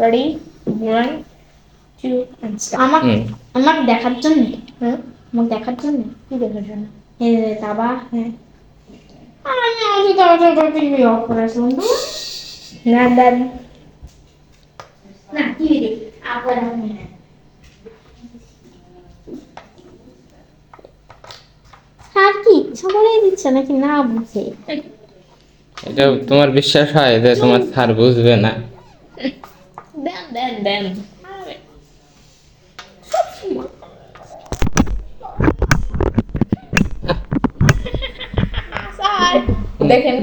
Ready one two আমার আমার দেখার জন্য। হ্যাঁ আমার দেখার জন্য। কি দেখার জন্য? এই হ্যাঁ। আমি আজকে দাবাটা টিভি অফ করে শুনব না দেন না টিভি দেখ। আবার আমি আর কি? ইচ্ছা দিচ্ছে নাকি? না বুঝে। এটা তোমার বিশ্বাস হয় যে তোমার স্যার বুঝবে না? দেন দেন দেখেন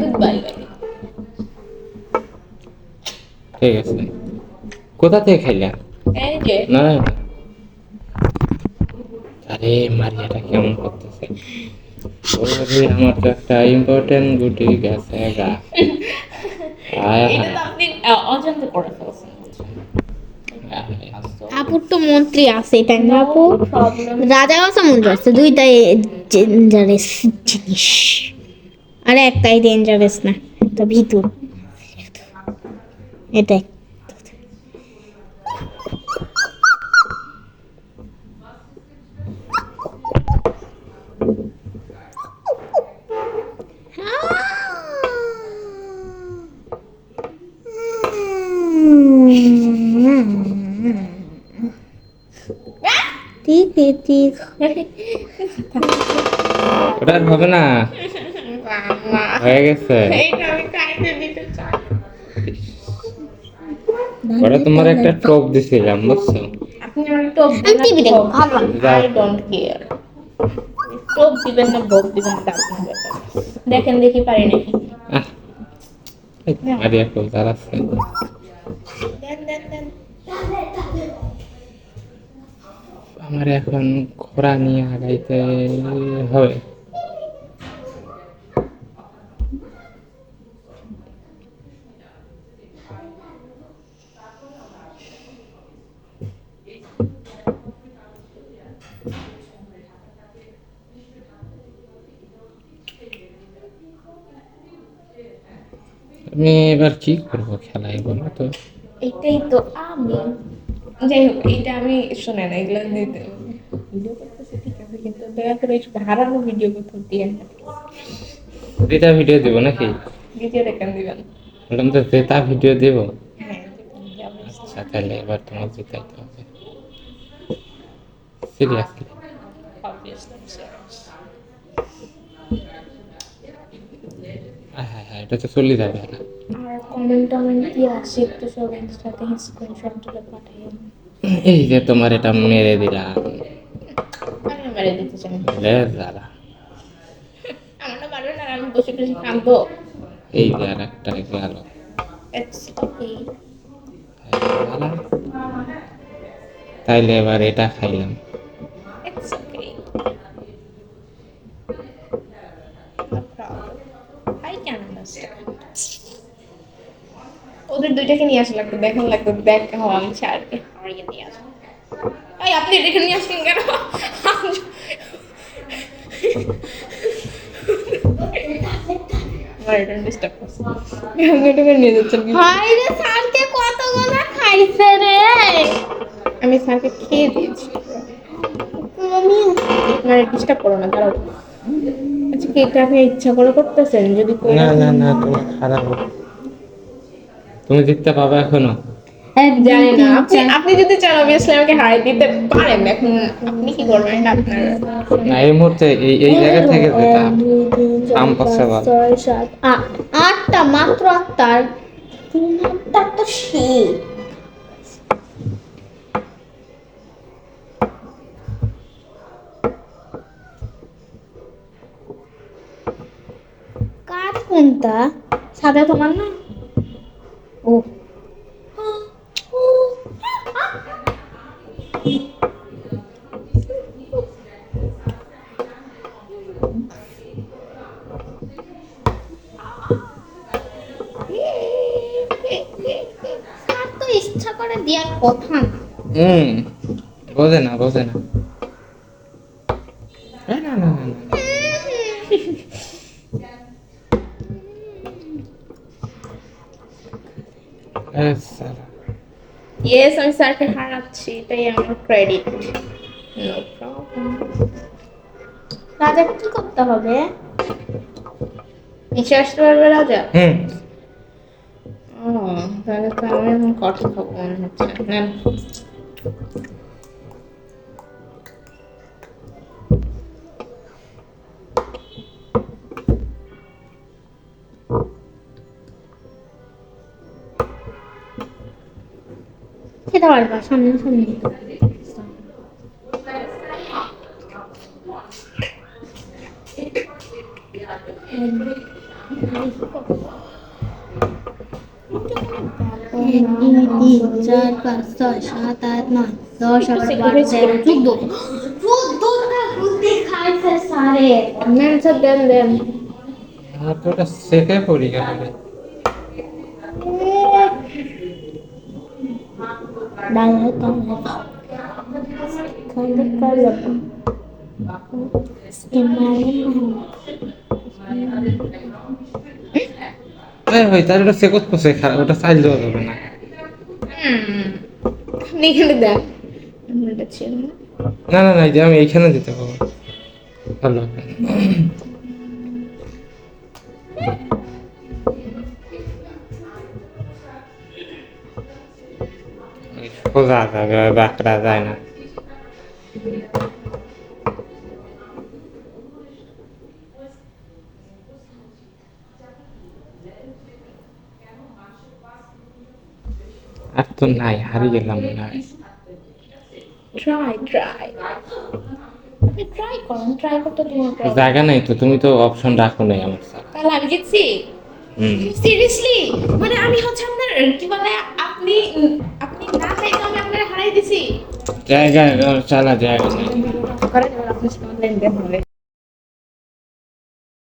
ঠিক আছে। কোথা থেকে খাইলা? এই যে। না। আরে মারিয়াটা কেমন করতেছে? ওরে আমার তো একটা ইম্পর্টেন্ট গুটি গেছে গা। আয় হায়। অজান্তে করে ফেলছেন। আপুর তো মন্ত্রী আছে প্রবলেম রাজা আছে মন্ত্রী আছে দুইটাই ডেঞ্জারেস জিনিস। আরে একটাই ডেঞ্জারেস না তো ভিতর এটাই। ঠিক ঠিক ওটা আর হবে না। হয়ে গেছে। এইটা আমি খাইতে দিতে চাই ওটা তোমার একটা টোপ দিছিলাম বুঝছ? আপনি আমার টোপ আমি টিভি দেখব ভালো। আই ডোন্ট কেয়ার টোপ দিবেন না ভোগ দিবেন তা আপনার ব্যাপার দেখেন দেখি পারি নাকি। আহ, এই দাঁড়াচ্ছে দেন দেন দেন। আমার এখন ঘোড়া নিয়ে আগাইতে হবে। আমি এবার কি করব? খেলায় বলো তো। এটাই তো আমি যাই হোক এইটা আমি শোনে না এগুলো দিতে ভিডিও করতেছি ঠিক আছে কিন্তু দয়া করে একটু হারানো ভিডিও কোথাও দিয়ে না দুইটা ভিডিও দিব নাকি? ভিডিও দেখান দিবেন। বললাম তো জেতা ভিডিও দিব। হ্যাঁ যেটা যাবে। আচ্ছা তাহলে এবার তোমার জিতাইতে হবে। Seriously Obviously, I'm serious. হ্যাঁ হ্যাঁ এটা তো চলে যাবে। আর আর কমেন্ট টমেন্ট কি আছে একটু সব ইনস্টাতে স্ক্রিনশট তুলে পাঠিয়ে এই যে তোমার এটা মেরে দিলাম। আমি মেরে দিতে চাই। লে দাঁড়া। আমার না পারবে না আমি বসে বসে কাঁদবো এই যে আর একটা গেল। তাইলে এবার এটা খাইলাম। দুইটাকে নিয়ে আসা লাগতো দেখান লাগতো দেখ হওয়া আমি ছাড়কে আমাকে নিয়ে আসো। এই আপনি এটাকে নিয়ে আসছেন কেন? আমার আমি এটাকে নিয়ে যাচ্ছেন কি? হাই রে স্যারকে খাইছে রে। আমি স্যারকে খেয়ে দিয়েছি। আমি আমার ডিস্টার্ব করো না দাঁড়াও। আচ্ছা কেকটা আপনি ইচ্ছা করে করতেছেন? যদি না না না তোমার খারাপ। তুমি জিততে পাবে এখনও। জানি না আপনি আপনি যদি চান অবভিয়াসলি আমাকে হারাই দিতে পারেন। এখন আপনি কি করবেন? এটা আপনার না এই মুহূর্তে এই এই জায়গা থেকে যেটা আম পাচ্ছে বল। ছয় সাত আট। আটটা মাত্র আটটা তিন আটটা তো সেই। কার কোনটা? সাদা তোমার না? ও ইচ্ছা করে দেওয়ার কথা না। বোঝে না বোঝে না এ, না না না না এ, সালা। ইয়েস আমি স্যারকে হারাচ্ছি এটাই আমার ক্রেডিট নো প্রবলেম রাজাকে কি করতে হবে? নিচে আসতে পারবে রাজা? হুম। ও তাহলে তো আমি এখন খাব মনে হচ্ছে খেতে পারবা সামনে সামনে তিন, চার, পাঁচ, ছয়, সাত, আট, নয়, দশ, এগারো, বারো, তেরো, চোদ্দ। চোদ্দটা গুলতি খাইছে সারে। নেন স্যার দেন দেন আমার তো ওটা সেকে পড়ি গেল dale. Dale, dale. এই ভাই তার ওটা পোষে খারাপ ওটা চাইল দেওয়া যাবে না এখানে দেন না না না আমি এইখানে দিতে পারব ভালো হবে। এই সোজা যাবে ওই বাঁকড়া যায় না আর তো নাই হারিয়ে গেলাম ট্রাই ট্রাই ট্রাই করুন ট্রাই করতে তোমার জায়গা নাই তো তুমি তো অপশন রাখো নাই আমার সাথে তাহলে আমি জিতছি হুম সিরিয়াসলি মানে আমি হচ্ছে আপনার কি বলে আপনি আপনি না চাইতে আমি আপনার হারাই দিছি জায়গা চালা জায়গা নাই করে আপনার সাথে লেনদেন হবে